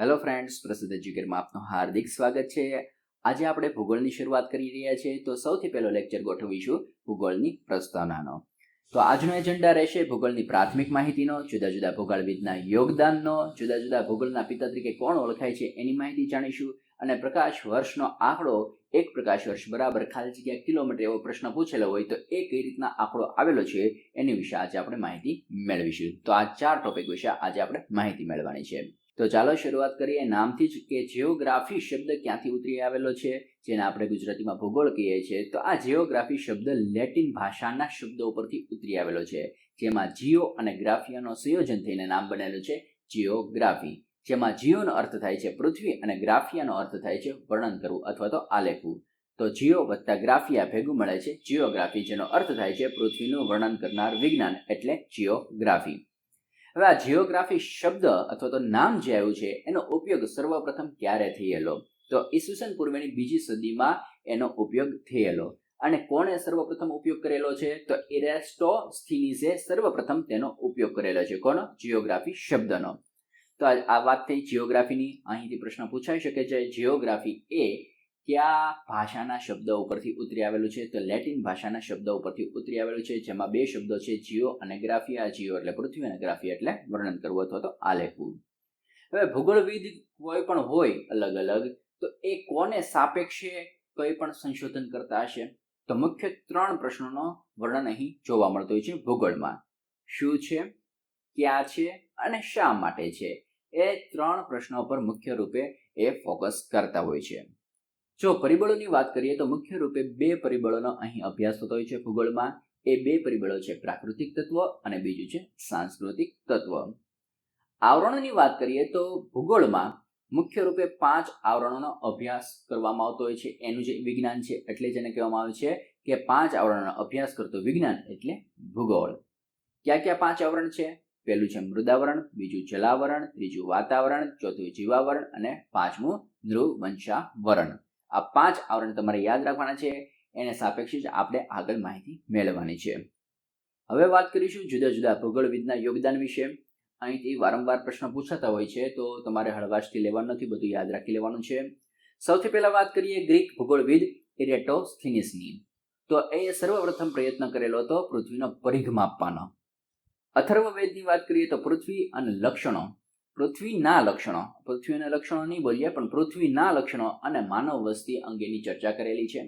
Hello friends પ્રસિદ્ધ એજ્યુકેરમાં આપનું હાર્દિક સ્વાગત છે. આજે આપણે ભૂગોળની શરૂઆત કરી રહ્યા છીએ. તો સૌથી પહેલો લેક્ચર ગોઠવીશું ભૂગોળની પ્રસ્તાવનાનો. તો આજનો એજન્ડા રહેશે ભૂગોળની પ્રાથમિક માહિતીનો, જુદા જુદા ભૂગોળવિદના યોગદાનનો, જુદા જુદા ભૂગોળના પિતા તરીકે કોણ ઓળખાય છે એની માહિતી જાણીશું. અને પ્રકાશ વર્ષનો આંકડો, એક પ્રકાશ વર્ષ બરાબર ખાલી જગ્યા કિલોમીટર એવો પ્રશ્ન પૂછેલો હોય તો એ કઈ રીતના આંકડો આવેલો છે એની વિશે આજે આપણે માહિતી મેળવીશું. તો આ ચાર ટોપિક વિશે આજે આપણે માહિતી મેળવવાની છે. તો ચાલો શરૂઆત કરીએ. નામથી જ કે જીઓગ્રાફી શબ્દ ક્યાંથી ઉતરી આવેલો છે, જેને આપણે ગુજરાતીમાં ભૂગોળ કહીએ છીએ. તો આ જીઓગ્રાફી શબ્દ લેટિન ભાષાના શબ્દો ઉપરથી ઉતરી આવેલો છે, જેમાં જીઓ અને ગ્રાફિયાનો સંયોજન થઈને નામ બનેલું છે જીઓગ્રાફી જેમાં જીઓનો અર્થ થાય છે પૃથ્વી અને ગ્રાફિયાનો અર્થ થાય છે વર્ણન કરવું અથવા તો આલેખવું. તો જીઓ વત્તા ગ્રાફિયા ભેગું મળે છે જીઓગ્રાફી જેનો અર્થ થાય છે પૃથ્વીનું વર્ણન કરનાર વિજ્ઞાન, એટલે જીઓગ્રાફી હવે આ જીઓગ્રાફી શબ્દ અથવા તો નામ જે આવ્યું છે, એનો ઉપયોગ સર્વપ્રથમ ક્યારે થયેલો? તો ઈસવીસન પૂર્વેની બીજી સદીમાં એનો ઉપયોગ થયેલો. અને કોણે સર્વપ્રથમ ઉપયોગ કરેલો છે? તો ઇરેસ્ટોસ્થિનીસે સર્વપ્રથમ તેનો ઉપયોગ કરેલો છે. કોનો? જીઓગ્રાફી શબ્દનો. તો આ વાત થઈ જીઓગ્રાફીની અહીંથી પ્રશ્ન પૂછાઈ શકે છે. જીઓગ્રાફી એ કયા ભાષાના શબ્દ ઉપરથી ઉતરી આવેલું છે? તો લેટિન ભાષાના શબ્દ ઉપરથી ઉતરી આવેલું છે, જેમાં બે શબ્દો છે, જીઓ અને ગ્રાફિયા. જીઓ એટલે પૃથ્વી અને ગ્રાફિયા એટલે વર્ણન કરવું અથવા તો આલેખવું. હવે ભૂગોળવિદ કોઈ પણ હોય અલગ અલગ, તો એ કોને સાપેક્ષે કોઈ પણ સંશોધન કરતા હશે? તો મુખ્ય ત્રણ પ્રશ્નોનો વર્ણન અહીં જોવા મળતો હોય છે ભૂગોળમાં. શું છે? ક્યાં છે? અને શા માટે છે? એ ત્રણ પ્રશ્નો પર મુખ્ય રૂપે એ ફોકસ કરતા હોય છે. જો પરિબળોની વાત કરીએ તો મુખ્ય રૂપે બે પરિબળોનો અહીં અભ્યાસ થતો હોય છે ભૂગોળમાં. એ બે પરિબળો છે પ્રાકૃતિક તત્વ અને બીજું છે સાંસ્કૃતિક તત્વ. આવરણોની વાત કરીએ તો ભૂગોળમાં મુખ્ય રૂપે પાંચ આવરણોનો અભ્યાસ કરવામાં આવતો હોય છે. એનું જે વિજ્ઞાન છે એટલે જેને કહેવામાં આવે છે કે પાંચ આવરણોનો અભ્યાસ કરતો વિજ્ઞાન એટલે ભૂગોળ. ક્યાં ક્યાં પાંચ આવરણ છે? પહેલું છે મૃદાવરણ, બીજું જલાવરણ, ત્રીજું વાતાવરણ, ચોથું જીવાવરણ અને પાંચમું નૃવંશાવરણ આ પાંચ આવરણ તમારે યાદ રાખવાના છે. એને સાપેક્ષે જ આપણે આગળ માહિતી મેળવવાની છે. હવે વાત કરીશું જુદા જુદા ભૂગોળવિદના યોગદાન વિશે. અહીંથી વારંવાર પ્રશ્ન પૂછાતા હોય છે, તો તમારે હળવાશથી લેવાનું નથી, બધું યાદ રાખી લેવાનું છે. સૌથી પહેલા વાત કરીએ ગ્રીક ભૂગોળવિદ ઇરેટોસ્થિનિસની તો એ સર્વપ્રથમ પ્રયત્ન કરેલો હતો પૃથ્વીનો પરિઘ માપવાનો. અથર્વવેદની વાત કરીએ તો પૃથ્વી અને લક્ષણો. પૃથ્વીના લક્ષણો. પૃથ્વીના લક્ષણો નહીં બોલીએ, પણ પૃથ્વીના લક્ષણો અને માનવ વસ્તી અંગેની ચર્ચા કરેલી છે.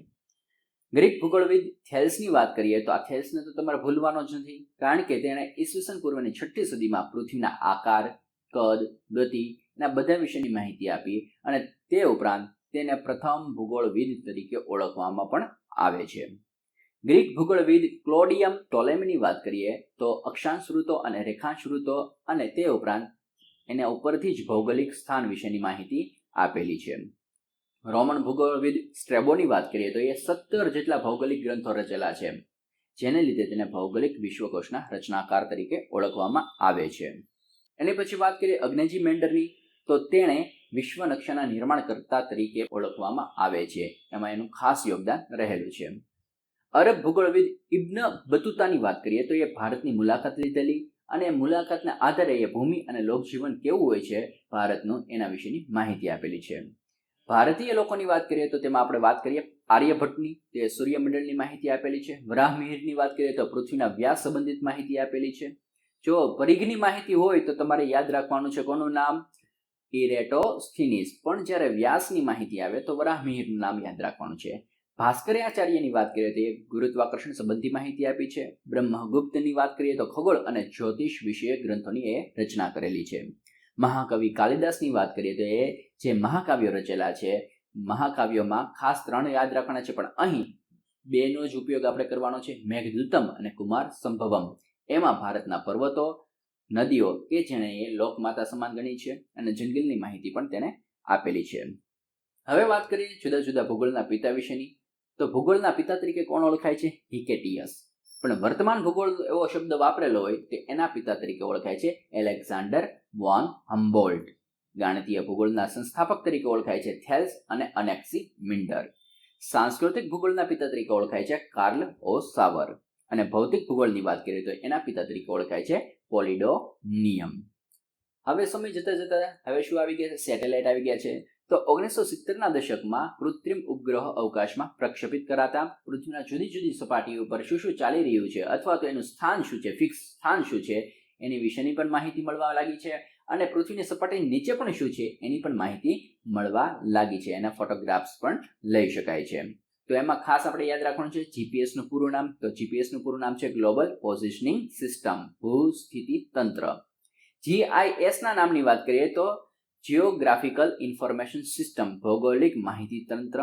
ગ્રીક ભૂગોળવિદ થેલ્સની વાત કરીએ તો આ થેલ્સને તો તમારે ભૂલવાનો જ નથી, કારણ કે તેણે ઈસવીસન પૂર્વની છઠ્ઠી સદીમાં પૃથ્વીના આકાર, કદ, ગતિ ના બધા વિશેની માહિતી આપી અને તે ઉપરાંત તેને પ્રથમ ભૂગોળવિદ તરીકે ઓળખવામાં પણ આવે છે. ગ્રીક ભૂગોળવિદ ક્લોડિયમ ટોલેમીની વાત કરીએ તો અક્ષાંશ ઋતો અને રેખાંશ ઋતો અને તે ઉપરાંત એને ઉપરથી જ ભૌગોલિક સ્થાન વિશેની માહિતી આપેલી છે. રોમન ભૂગોળવિદ સ્ટ્રેબોની વાત કરીએ તો એ સત્તર જેટલા ભૌગોલિક ગ્રંથો રચેલા છે, જેને લીધે તેને ભૌગોલિક વિશ્વકોશના રચનાકાર તરીકે ઓળખવામાં આવે છે. એની પછી વાત કરીએ અગ્નેજી મેન્ડરની, તો તેણે વિશ્વ નકશાના નિર્માણકર્તા તરીકે ઓળખવામાં આવે છે. એમાં એનું ખાસ યોગદાન રહેલું છે. અરબ ભૂગોળવિદ ઇબ્ન બતુતાની વાત કરીએ તો એ ભારતની મુલાકાત લીધેલી અને મુલાકાતના આધારે એ ભૂમિ અને લોકજીવન કેવું હોય છે, ભારતનું એના વિશેની માહિતી આપેલી છે. ભારતીય લોકોની વાત કરીએ તો તેમાં આપણે વાત કરીએ આર્યભટ્ટની, તે સૂર્યમંડળની માહિતી આપેલી છે. વરાહમિહિરની વાત કરીએ તો પૃથ્વીના વ્યાસ સંબંધિત માહિતી આપેલી છે. જો પરિઘની માહિતી હોય તો તમારે યાદ રાખવાનું છે કોનું નામ? ઇરેટો સ્થિનિસ પણ જ્યારે વ્યાસની માહિતી આવે તો વરાહમિહિરનું નામ યાદ રાખવાનું છે. ભાસ્કરાચાર્યની વાત કરીએ તો એ ગુરુત્વાકર્ષણ સંબંધી માહિતી આપી છે. બ્રહ્મગુપ્તની વાત કરીએ તો ખગોળ અને જ્યોતિષ વિષયક ગ્રંથોની એ રચના કરેલી છે. મહાકવિ કાલિદાસની વાત કરીએ તો એ જે મહાકાવ્યો રચેલા છે, મહાકાવ્યોમાં ખાસ ત્રણ યાદ રાખવાના છે, પણ અહીં બેનો જ ઉપયોગ આપણે કરવાનો છે. મેઘદૂતમ અને કુમાર સંભવમ. એમાં ભારતના પર્વતો, નદીઓ કે જેણે એ લોકમાતા સમાન ગણી છે અને જંગલની માહિતી પણ તેને આપેલી છે. હવે વાત કરીએ જુદા જુદા ભૂગોળના પિતા વિશેની. તો ભૂગોળના પિતા તરીકે કોણ ઓળખાય છે? હિકેટિયસ. પણ વર્તમાન ભૂગોળ એવો શબ્દ વાપરેલો હોય તે એના પિતા તરીકે ઓળખાય છે એલેક્ઝાન્ડર વોન હમ્બોલ્ટ. ગાણિતીય ભૂગોળના સંસ્થાપક તરીકે ઓળખાય છે થેલ્સ અને અનેક્સી મિન્ડર. સાંસ્કૃતિક ભૂગોળના પિતા તરીકે ઓળખાય છે કાર્લ ઓ સાવર અને ભૌતિક ભૂગોળની વાત કરીએ તો એના પિતા તરીકે ઓળખાય છે પોલિડો નિયમ હવે સમય જતા જતા હવે શું આવી ગયા છે? સેટેલાઇટ આવી ગયા છે. તો ઓગણીસો સિત્તેરના દશકમાં કૃત્રિમ ઉપગ્રહ અવકાશમાં પ્રક્ષેપિત કરાતા પૃથ્વીના જુદી જુદી સપાટીઓ પર શું શું ચાલી રહ્યું છે અથવા તો એનું સ્થાન શું છે ફિક્સ સ્થાન શું છે, એની વિશેની પણ માહિતી મળવા લાગી છે અને પૃથ્વીની સપાટી નીચે પણ શું છે એની પણ માહિતી મળવા લાગી છે એના ફોટોગ્રાફ્સ પણ લઈ શકાય છે. તો એમાં ખાસ આપણે યાદ રાખવાનું છે જીપીએસનું પૂરું નામ. તો જીપીએસનું પૂરું નામ છે ગ્લોબલ પોઝિશનિંગ સિસ્ટમ ભૂ સ્થિતિ તંત્ર. જીઆઈએસના નામની વાત કરીએ તો જિયોગ્રાફિકલ ઇન્ફોર્મેશન સિસ્ટમ ભૌગોલિક માહિતી તંત્ર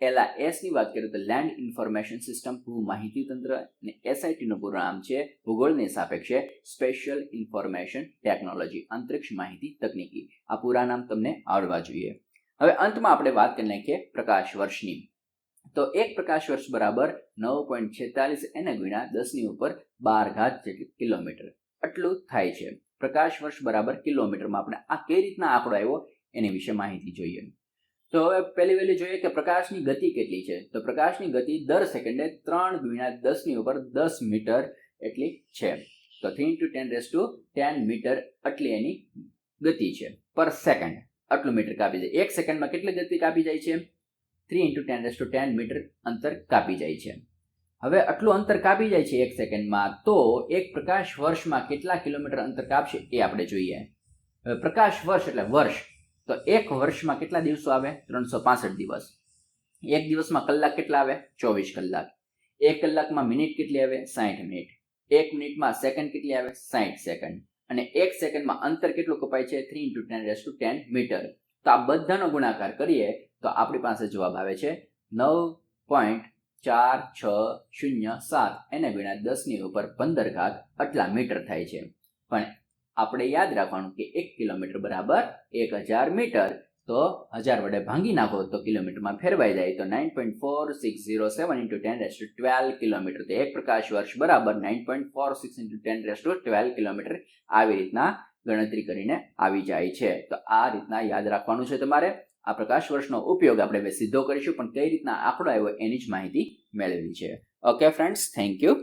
એલા એસની વાત કરીએ તો લેન્ડ ઇન્ફોર્મેશન સિસ્ટમ ભૂ માહિતી તંત્ર અને એસઆઈટીનું પૂરું નામ છે ભૂગોળની સાપેક્ષે સ્પેશિયલ ઇન્ફોર્મેશન ટેકનોલોજી અંતરિક્ષ માહિતી તકનીકી. આ પૂરા નામ તમને આવડવા જોઈએ. હવે અંતમાં આપણે વાત કરી નાખીએ પ્રકાશ વર્ષની. તો એક પ્રકાશ વર્ષ બરાબર નવ પોઈન્ટ છેતાલીસ એને ગુણ્યા દસની ઉપર બાર ઘાત જેટલી કિલોમીટર. આટલું થાય છે. પ્રકાશ વર્ષ બરાબર કિલોમીટરમાં. આપણે આ કઈ રીતના આંકડો આવ્યો એની વિશે માહિતી જોઈએ. તો હવે પહેલી વહેલી જોઈએ કે પ્રકાશની ગતિ કેટલી છે. તો પ્રકાશની ગતિ દર સેકન્ડે ત્રણ ગુણ્યા દસની ઉપર દસ મીટર એટલી છે. તો three into ten raise to ten metre આટલી એની ગતિ છે. પર સેકન્ડ આટલું મીટર કાપી જાય. એક સેકન્ડમાં કેટલી ગતિ કાપી જાય છે? Three into ten raise to ten metre અંતર કાપી જાય છે. હવે આટલું અંતર કાપી જાય છે એક સેકન્ડમાં, તો એક પ્રકાશ વર્ષમાં કેટલા કિલોમીટર અંતર કાપશે એ આપણે જોઈએ. હવે પ્રકાશ વર્ષ એટલે વર્ષ. તો એક વર્ષમાં કેટલા દિવસો આવે? ત્રણસો દિવસ. એક દિવસમાં કલાક કેટલા આવે? ચોવીસ કલાક. એક કલાકમાં મિનિટ કેટલી આવે? સાઠ મિનિટ. એક મિનિટમાં સેકન્ડ કેટલી આવે? સાઠ સેકન્ડ. અને એક સેકન્ડમાં અંતર કેટલું કપાય છે? Three into ten raise to ten metre. તો આ બધાનો ગુણાકાર કરીએ તો આપણી પાસે જવાબ આવે છે નવ પોઈન્ટ ચાર, છ, શૂન્ય, સાત એને ગુણ્યા દસની ઉપર પંદર ઘાત આટલા મીટર થાય છે. પણ આપણે યાદ રાખવાનું કે એક કિલોમીટર બરાબર એક હજાર મીટર. તો હજાર વડે ભાંગી નાખો તો કિલોમીટરમાં ફેરવાઈ જાય. તો nine point four six zero seven into ten raise to twelve kilometre. તો એક પ્રકાશ વર્ષ બરાબર nine point four six into ten raise to twelve kilometre આવી રીતના ગણતરી કરીને આવી જાય છે. તો આ રીતના યાદ રાખવાનું છે તમારે. આ પ્રકાશ વર્ષનો ઉપયોગ આપણે હવે સીધો કરીશું, પણ કઈ રીતના આંકડો આવ્યો એની જ માહિતી મેળવી છે. Okay friends thank you